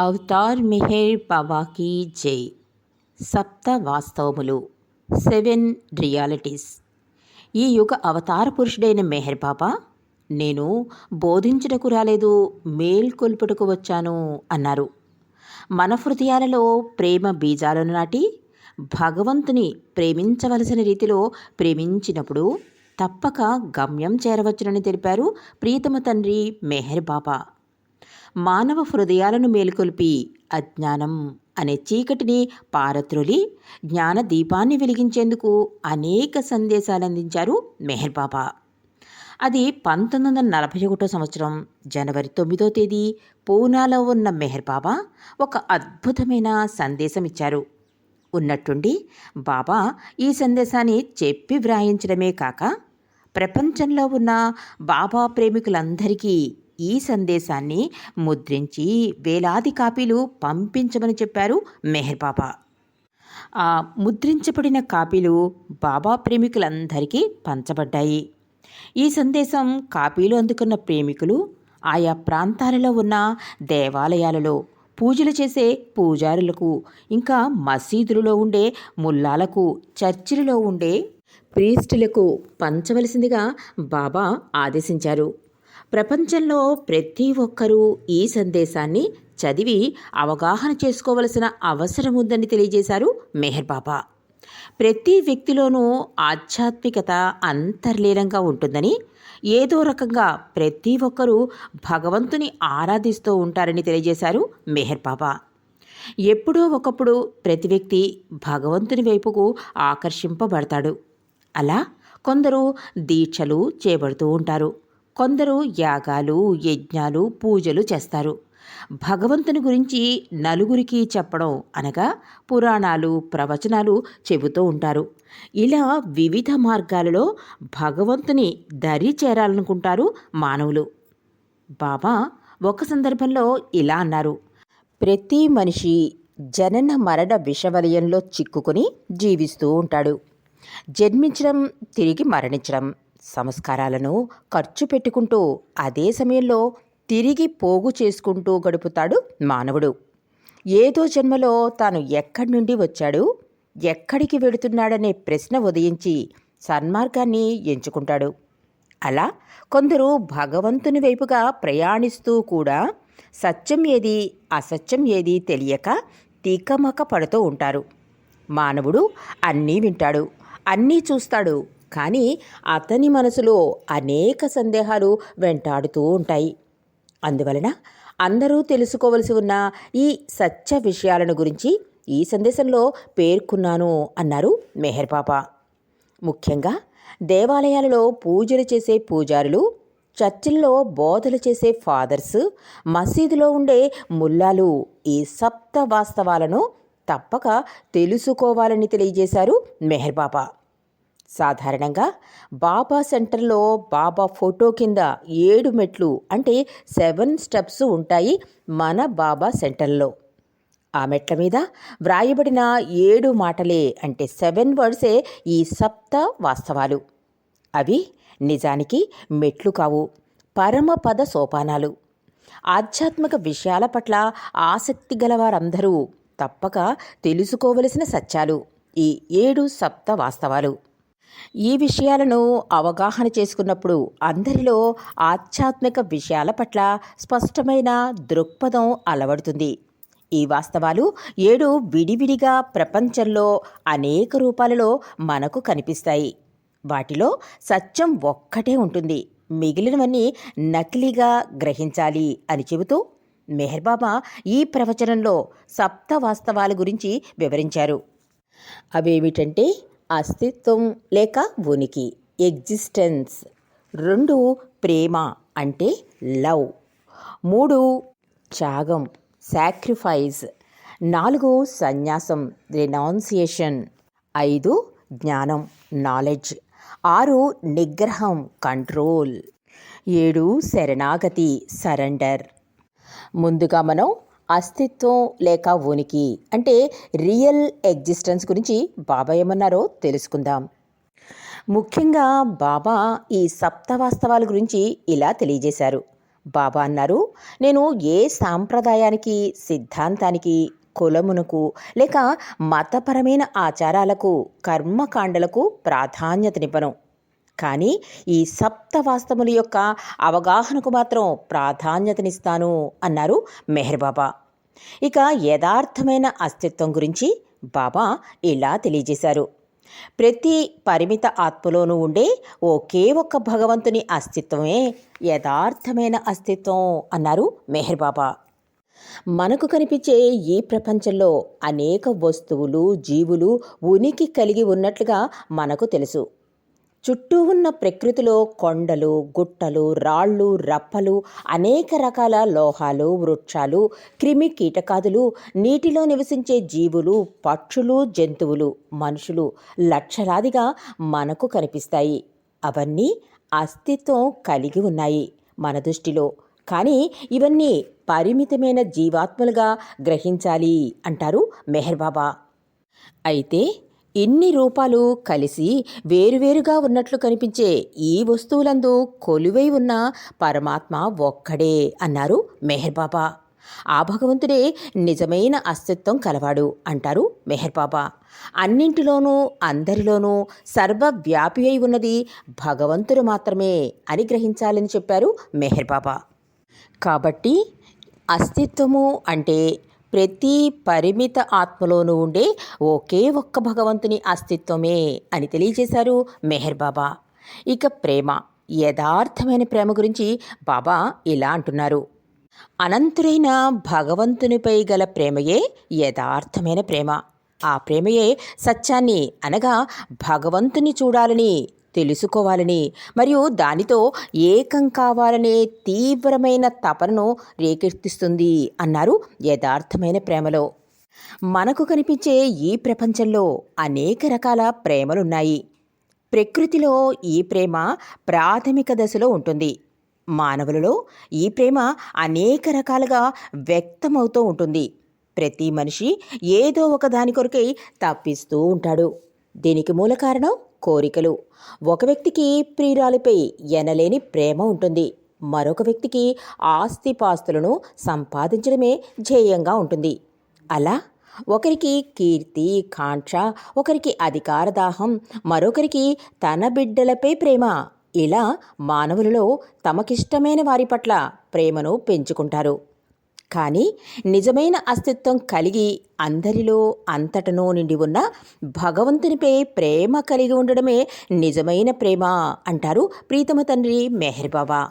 Avatar Meher బాబాకి జై. సప్త వాస్తవములు. Seven realities. ఈ యుగ అవతార పురుషుడైన మెహర్ బాబా నేను బోధించుటకు రాలేదు మేల్కొల్పుటకు వచ్చాను అన్నారు. మన హృదయాలలో ప్రేమ బీజాలను నాటి భగవంతుని ప్రేమించవలసిన రీతిలో ప్రేమించినప్పుడు తప్పక గమ్యం చేరవచ్చునని తెలిపారు ప్రియతమ తండ్రి మెహర్ బాబా. మానవ హృదయాలను మేలుకొల్పి అజ్ఞానం అనే చీకటిని పారత్రొలి జ్ఞాన దీపాన్ని వెలిగించేందుకు అనేక సందేశాలు అందించారు మెహర్ బాబా. అది పంతొమ్మిది వందల నలభై ఒకటో సంవత్సరం జనవరి తొమ్మిదో తేదీ పూనాలో ఉన్న మెహర్ బాబా ఒక అద్భుతమైన సందేశం ఇచ్చారు. ఉన్నట్టుండి బాబా ఈ సందేశాన్ని చెప్పి వ్రాయించడమే కాక ప్రపంచంలో ఉన్న బాబా ప్రేమికులందరికీ ఈ సందేశాన్ని ముద్రించి వేలాది కాపీలు పంపించమని చెప్పారు మెహర్ బాబా. ఆ ముద్రించబడిన కాపీలు బాబా ప్రేమికులందరికీ పంచబడ్డాయి. ఈ సందేశం కాపీలు అందుకున్న ప్రేమికులు ఆయా ప్రాంతాలలో ఉన్న దేవాలయాలలో పూజలు చేసే పూజారులకు ఇంకా మసీదులలో ఉండే ముల్లాలకు చర్చిలలో ఉండే ప్రీస్టులకు పంచవలసిందిగా బాబా ఆదేశించారు. ప్రపంచంలో ప్రతి ఒక్కరూ ఈ సందేశాన్ని చదివి అవగాహన చేసుకోవలసిన అవసరం ఉందని తెలియజేశారు మెహర్ బాబా. ప్రతి వ్యక్తిలోనూ ఆధ్యాత్మికత అంతర్లీనంగా ఉంటుందని ఏదో రకంగా ప్రతి ఒక్కరూ భగవంతుని ఆరాధిస్తూ ఉంటారని తెలియజేశారు మెహర్ బాబా. ఎప్పుడో ఒకప్పుడు ప్రతి వ్యక్తి భగవంతుని వైపుకు ఆకర్షింపబడతాడు. అలా కొందరు దీక్షలు చేపడుతూ ఉంటారు. కొందరు యాగాలు యజ్ఞాలు పూజలు చేస్తారు. భగవంతుని గురించి నలుగురికి చెప్పడం అనగా పురాణాలు ప్రవచనాలు చెబుతూ ఉంటారు. ఇలా వివిధ మార్గాలలో భగవంతుని దరి చేరాలనుకుంటారు మానవులు. బాబా ఒక సందర్భంలో ఇలా అన్నారు. ప్రతి మనిషి జనన మరణ విషవలయంలో చిక్కుకొని జీవిస్తూ ఉంటాడు. జన్మించడం తిరిగి మరణించడం సంస్కారాలను ఖర్చు పెట్టుకుంటూ అదే సమయంలో తిరిగి పోగు చేసుకుంటూ గడుపుతాడు మానవుడు. ఏదో జన్మలో తాను ఎక్కడి నుండి వచ్చాడు ఎక్కడికి వెడుతున్నాడనే ప్రశ్న ఉదయించి సన్మార్గాన్ని ఎంచుకుంటాడు. అలా కొందరు భగవంతుని వైపుగా ప్రయాణిస్తూ కూడా సత్యం ఏది అసత్యం ఏది తెలియక తీకమక పడుతూ ఉంటారు. మానవుడు అన్నీ వింటాడు అన్నీ చూస్తాడు కానీ అతని మనసులో అనేక సందేహాలు వెంటాడుతూ ఉంటాయి. అందువలన అందరూ తెలుసుకోవలసి ఉన్న ఈ సత్య విషయాలను గురించి ఈ సందేశంలో పేర్కొన్నాను అన్నారు మెహర్ పాప. ముఖ్యంగా దేవాలయాలలో పూజలు చేసే పూజారులు చర్చిల్లో బోధలు చేసే ఫాదర్స్ మసీదులో ఉండే ముల్లాలు ఈ సప్త వాస్తవాలను తప్పక తెలుసుకోవాలని తెలియజేశారు మెహర్ బాబా సాధారణంగా బాబా సెంటర్లో బాబా ఫోటో కింద ఏడు మెట్లు అంటే సెవెన్ స్టెప్స్ ఉంటాయి మన బాబా సెంటర్లో. ఆ మెట్ల మీద వ్రాయబడిన ఏడు మాటలే అంటే సెవెన్ వర్డ్సే ఈ సప్త వాస్తవాలు. అవి నిజానికి మెట్లు కావు పరమపద సోపానాలు. ఆధ్యాత్మిక విషయాల పట్ల ఆసక్తి గలవారందరూ తప్పక తెలుసుకోవలసిన సత్యాలు ఈ ఏడు సప్త వాస్తవాలు. ఈ విషయాలను అవగాహన చేసుకున్నప్పుడు అందరిలో ఆధ్యాత్మిక విషయాల పట్ల స్పష్టమైన దృక్పథం అలవడుతుంది. ఈ వాస్తవాలు ఏడు విడివిడిగా ప్రపంచంలో అనేక రూపాలలో మనకు కనిపిస్తాయి. వాటిలో సత్యం ఒక్కటే ఉంటుంది. మిగిలినవన్నీ నకిలీగా గ్రహించాలి అని చెబుతూ మెహర్బాబా ఈ ప్రవచనంలో సప్త వాస్తవాల గురించి వివరించారు. అవేమిటంటే అస్తిత్వం లేక ఉనికి ఎగ్జిస్టెన్స్ రెండు ప్రేమ అంటే లవ్. మూడు త్యాగం సాక్రిఫైస్ నాలుగు సన్యాసం రినౌన్సియేషన్ ఐదు జ్ఞానం నాలెడ్జ్ ఆరు నిగ్రహం కంట్రోల్ ఏడు శరణాగతి సరెండర్ ముందుగా మనం అస్తిత్వం లేక ఉనికి అంటే రియల్ ఎగ్జిస్టెన్స్ గురించి బాబా ఏమన్నారో తెలుసుకుందాం. ముఖ్యంగా బాబా ఈ సప్త వాస్తవాల గురించి ఇలా తెలియజేశారు. బాబా అన్నారు నేను ఏ సాంప్రదాయానికి సిద్ధాంతానికి కులమునకు లేక మతపరమైన ఆచారాలకు కర్మకాండలకు ప్రాధాన్యతనివ్వను. కానీ ఈ సప్త వాస్తవముల యొక్క అవగాహనకు మాత్రం ప్రాధాన్యతనిస్తాను అన్నారు మెహర్ బాబా. ఇక యథార్థమైన అస్తిత్వం గురించి బాబా ఇలా తెలియజేశారు. ప్రతి పరిమిత ఆత్మలోనూ ఉండే ఒకే ఒక్క భగవంతుని అస్తిత్వమే యథార్థమైన అస్తిత్వం అన్నారు మెహర్ బాబా. మనకు కనిపించే ఈ ప్రపంచంలో అనేక వస్తువులు జీవులు ఉనికి కలిగి ఉన్నట్లుగా మనకు తెలుసు. చుట్టూ ఉన్న ప్రకృతిలో కొండలు గుట్టలు రాళ్ళు రప్పలు అనేక రకాల లోహాలు వృక్షాలు క్రిమి కీటకాదులు నీటిలో నివసించే జీవులు పక్షులు జంతువులు మనుషులు లక్షలాదిగా మనకు కనిపిస్తాయి. అవన్నీ అస్తిత్వం కలిగి ఉన్నాయి మన దృష్టిలో. కానీ ఇవన్నీ పరిమితమైన జీవాత్మలుగా గ్రహించాలి అంటారు మెహర్బాబా అయితే ఇన్ని రూపాలు కలిసి వేరువేరుగా ఉన్నట్లు కనిపించే ఈ వస్తువులందు కొలువై ఉన్న పరమాత్మ ఒక్కడే అన్నారు మెహర్ బాబా. ఆ భగవంతుడే నిజమైన అస్తిత్వం కలవాడు అంటారు మెహర్ బాబా. అన్నింటిలోనూ అందరిలోనూ సర్వవ్యాపి అయి ఉన్నది భగవంతుడు మాత్రమే అని గ్రహించాలని చెప్పారు మెహర్ బాబా. కాబట్టి అస్తిత్వము అంటే ప్రతి పరిమిత ఆత్మలోనూ ఉండే ఒకే ఒక్క భగవంతుని అస్తిత్వమే అని తెలియజేశారు మెహర్ బాబా. ఇక ప్రేమ యథార్థమైన ప్రేమ గురించి బాబా ఇలా అంటున్నారు. అనంతుడైన భగవంతునిపై గల ప్రేమయే యథార్థమైన ప్రేమ. ఆ ప్రేమయే సత్యాన్ని అనగా భగవంతుని చూడాలని తెలుసుకోవాలని మరియు దానితో ఏకం కావాలనే తీవ్రమైన తపనను రేకెత్తిస్తుంది అన్నారు యథార్థమైన ప్రేమలో. మనకు కనిపించే ఈ ప్రపంచంలో అనేక రకాల ప్రేమలున్నాయి. ప్రకృతిలో ఈ ప్రేమ ప్రాథమిక దశలో ఉంటుంది. మానవులలో ఈ ప్రేమ అనేక రకాలుగా వ్యక్తమవుతూ ఉంటుంది. ప్రతి మనిషి ఏదో ఒక దాని కొరకై తప్పిస్తూ ఉంటాడు. దీనికి మూల కారణం కోరికలు. ఒక వ్యక్తికి ప్రియురాలిపై ఎనలేని ప్రేమ ఉంటుంది. మరొక వ్యక్తికి ఆస్తిపాస్తులను సంపాదించడమే ధ్యేయంగా ఉంటుంది. అలా ఒకరికి కీర్తి కాంక్ష ఒకరికి అధికార దాహం మరొకరికి తన బిడ్డలపై ప్రేమ. ఇలా మానవులలో తమకిష్టమైన వారి పట్ల ప్రేమను పెంచుకుంటారు. కానీ నిజమైన అస్తిత్వం కలిగి అందరిలో అంతటనో నిండి ఉన్న భగవంతునిపై ప్రేమ కలిగి ఉండడమే నిజమైన ప్రేమ అంటారు ప్రీతమ తండ్రి మెహర్ బాబా.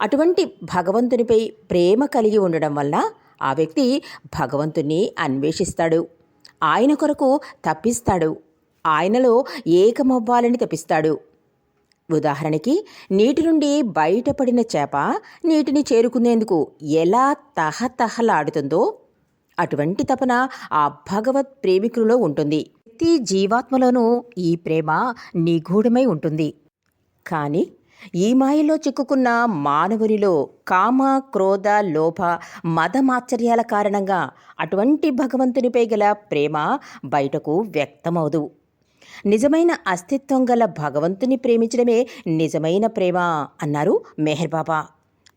అటువంటి భగవంతునిపై ప్రేమ కలిగి ఉండడం వల్ల ఆ వ్యక్తి భగవంతుని అన్వేషిస్తాడు. ఆయన కొరకు తప్పిస్తాడు. ఆయనలో ఏకమవ్వాలని తప్పిస్తాడు. ఉదాహరణకి నీటి నుండి బయటపడిన చేప నీటిని చేరుకునేందుకు ఎలా తహతహలాడుతుందో అటువంటి తపన ఆ భగవత్ ప్రేమికులలో ఉంటుంది. ప్రతి జీవాత్మలోనూ ఈ ప్రేమ నిగూఢమై ఉంటుంది. కానీ ఈ మాయలో చిక్కుకున్న మానవునిలో కామ క్రోధ లోభ మదమాశ్చర్యాల కారణంగా అటువంటి భగవంతునిపై గల ప్రేమ బయటకు వ్యక్తమవుదు. నిజమైన అస్తిత్వం గల భగవంతుని ప్రేమించడమే నిజమైన ప్రేమ అన్నారు మెహర్ బాబా.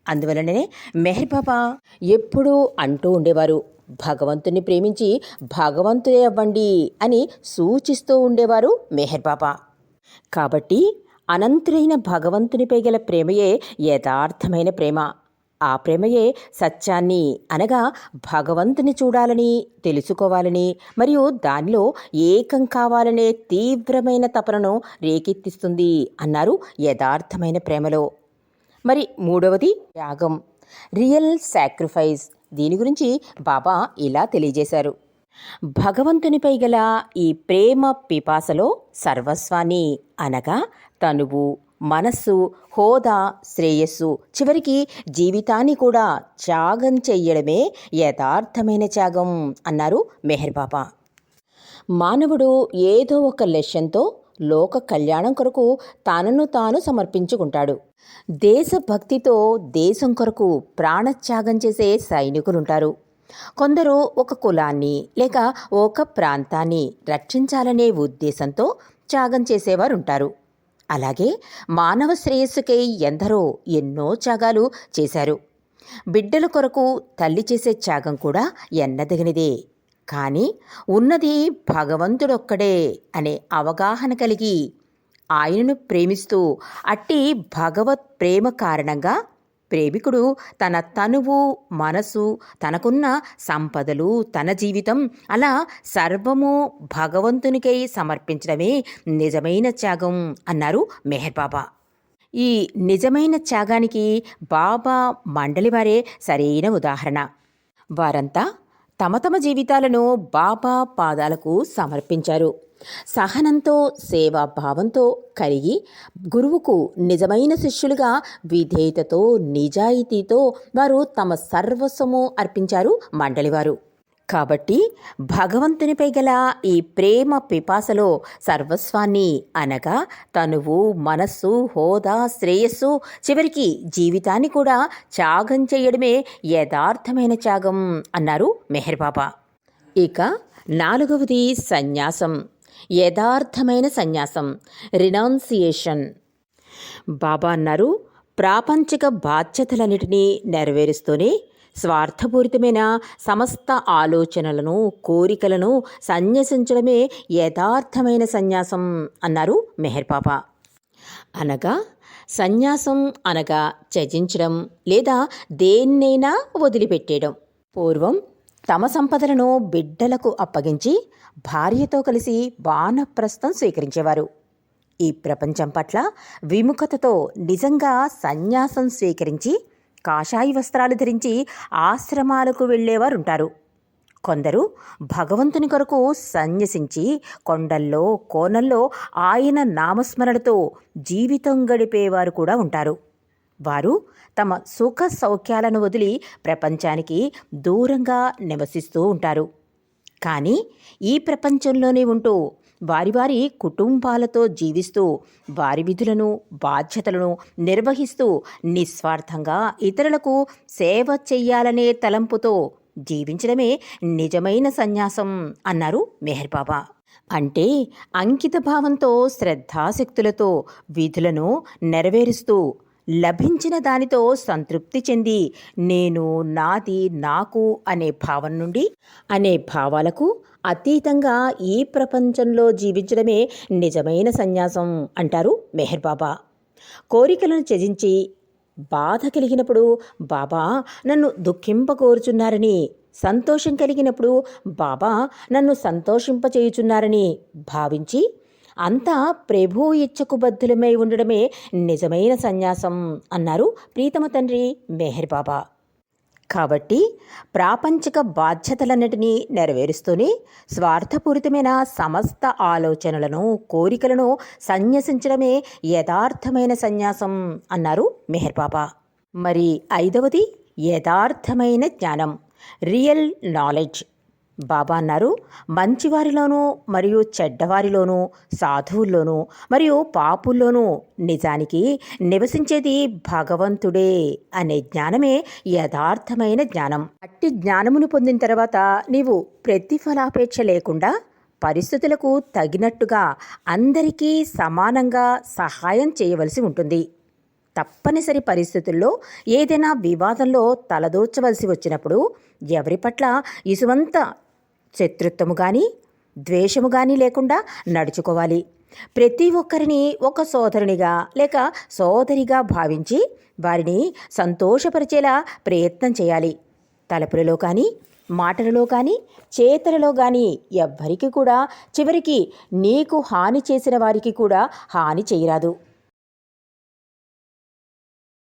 అందువలననే మెహర్ బాబా ఎప్పుడూ అంటూ ఉండేవారు భగవంతుని ప్రేమించి భగవంతుడే అవ్వండి అని సూచిస్తూ ఉండేవారు మెహర్ బాబా. కాబట్టి అనంతుడైన భగవంతునిపై గల ప్రేమయే యథార్థమైన ప్రేమ. ఆ ప్రేమయే సత్యాన్ని అనగా భగవంతుని చూడాలని తెలుసుకోవాలని మరియు దానిలో ఏకం కావాలనే తీవ్రమైన తపనను రేకెత్తిస్తుంది అన్నారు యథార్థమైన ప్రేమలో. మరి మూడవది త్యాగం రియల్ సాక్రిఫైస్. దీని గురించి బాబా ఇలా తెలియజేశారు. భగవంతునిపై గల ఈ ప్రేమ పిపాసలో సర్వస్వాన్ని అనగా తనువు. మనస్సు హోదా శ్రేయస్సు. చివరికి జీవితాన్ని కూడా త్యాగం చెయ్యడమే యథార్థమైన త్యాగం అన్నారు మెహర్ బాబా. మానవుడు ఏదో ఒక లక్ష్యంతో లోక కళ్యాణం కొరకు తనను తాను సమర్పించుకుంటాడు. దేశభక్తితో దేశం కొరకు ప్రాణత్యాగం చేసే సైనికులుంటారు. కొందరు ఒక కులాన్ని లేక ఒక ప్రాంతాన్ని రక్షించాలనే ఉద్దేశంతో త్యాగం చేసేవారు ఉంటారు అలాగే మానవ శ్రేయస్సుకై ఎందరో ఎన్నో త్యాగాలు చేశారు. బిడ్డల కొరకు తల్లి చేసే త్యాగం కూడా ఎన్నదగినదే. కానీ ఉన్నది భగవంతుడొక్కడే అనే అవగాహన కలిగి ఆయనను ప్రేమిస్తూ అట్టి భగవత్ ప్రేమ కారణంగా ప్రేమికుడు తన తనువు మనసు తనకున్న సంపదలు తన జీవితం అలా సర్వము భగవంతునికై సమర్పించడమే నిజమైన త్యాగం అన్నారు మెహర్ బాబా. ఈ నిజమైన త్యాగానికి బాబా మండలి వారే సరైన ఉదాహరణ. వారంతా తమ తమ జీవితాలను బాబా పాదాలకు సమర్పించారు. సహనంతో సేవాభావంతో కలిగి గురువుకు నిజమైన శిష్యులుగా విధేయతతో నిజాయితీతో వారు తమ సర్వస్వము అర్పించారు మండలివారు కాబట్టి భగవంతునిపై గల ఈ ప్రేమ పిపాసలో సర్వస్వాన్ని అనగా తనువు మనస్సు హోదా శ్రేయస్సు చివరికి జీవితాన్ని కూడా త్యాగం చేయడమే యథార్థమైన త్యాగం అన్నారు మెహర్ బాబా. ఇక నాలుగవది సన్యాసం. యథార్థమైన సన్యాసం. రినౌన్సియేషన్. బాబా అన్నారు ప్రాపంచిక బాధ్యతలన్నిటినీ నెరవేరుస్తూనే స్వార్థపూరితమైన సమస్త ఆలోచనలను కోరికలను సన్యసించడమే యథార్థమైన సన్యాసం అన్నారు మెహర్ బాబా అనగా సన్యాసం అనగా త్యజించడం లేదా దేన్నైనా వదిలిపెట్టేయడం. పూర్వం తమ సంపదలను బిడ్డలకు అప్పగించి భార్యతో కలిసి వానప్రస్థం స్వీకరించేవారు. ఈ ప్రపంచం పట్ల విముఖతతో నిజంగా సన్యాసం స్వీకరించి కాషాయి వస్త్రాలు ధరించి ఆశ్రమాలకు వెళ్ళేవారుంటారు. కొందరు భగవంతుని కొరకు సన్యసించి కొండల్లో కోనల్లో ఆయన నామస్మరణతో జీవితం గడిపేవారు కూడా ఉంటారు. వారు తమ సుఖ సౌఖ్యాలను వదిలి ప్రపంచానికి దూరంగా నివసిస్తూ ఉంటారు. కానీ ఈ ప్రపంచంలోనే ఉంటూ వారి వారి కుటుంబాలతో జీవిస్తూ వారి విధులను బాధ్యతలను నిర్వహిస్తూ నిస్వార్థంగా ఇతరులకు సేవ చెయ్యాలనే తలంపుతో జీవించడమే నిజమైన సన్యాసం అన్నారు మెహర్ బాబా. అంటే అంకిత భావంతో శ్రద్ధాశక్తులతో విధులను నెరవేరుస్తూ లభించిన దానితో సంతృప్తి చెంది నేను నాది నాకు అనే భావం నుండి అనే భావాలకు అతీతంగా ఈ ప్రపంచంలో జీవించడమే నిజమైన సన్యాసం అంటారు మెహర్ బాబా. కోరికలను త్యజించి బాధ కలిగినప్పుడు బాబా నన్ను దుఃఖింపకోరుచున్నారని సంతోషం కలిగినప్పుడు బాబా నన్ను సంతోషింపచేయుచున్నారని భావించి అంతా ప్రభు ఇచ్చకు బద్ధులమై ఉండడమే నిజమైన సన్యాసం అన్నారు ప్రీతమ తండ్రి మెహర్ బాబా. కాబట్టి ప్రాపంచిక బాధ్యతలన్నిటినీ నెరవేరుస్తూనే స్వార్థపూరితమైన సమస్త ఆలోచనలను కోరికలను సన్యసించడమే యథార్థమైన సన్యాసం అన్నారు మెహర్ బాబా. మరి ఐదవది యథార్థమైన జ్ఞానం రియల్ నాలెడ్జ్. బాబా అన్నారు. మంచివారిలోనూ మరియు చెడ్డవారిలోనూ సాధువుల్లోనూ మరియు పాపుల్లోనూ నిజానికి నివసించేది భగవంతుడే అనే జ్ఞానమే యథార్థమైన జ్ఞానం. అట్టి జ్ఞానమును పొందిన తర్వాత నీవు ప్రతిఫలాపేక్ష లేకుండా పరిస్థితులకు తగినట్టుగా అందరికీ సమానంగా సహాయం చేయవలసి ఉంటుంది. తప్పనిసరి పరిస్థితుల్లో ఏదైనా వివాదంలో తలదూర్చవలసి వచ్చినప్పుడు ఎవరి పట్ల ఇసువంత శత్రుత్వము కానీ ద్వేషము కానీ లేకుండా నడుచుకోవాలి. ప్రతి ఒక్కరిని ఒక సోదరునిగా లేక సోదరిగా భావించి వారిని సంతోషపరిచేలా ప్రయత్నం చేయాలి. తలుపులలో కానీ మాటలలో కానీ చేతలలో కానీ ఎవ్వరికి కూడా చివరికి నీకు హాని చేసిన వారికి కూడా హాని చేయరాదు.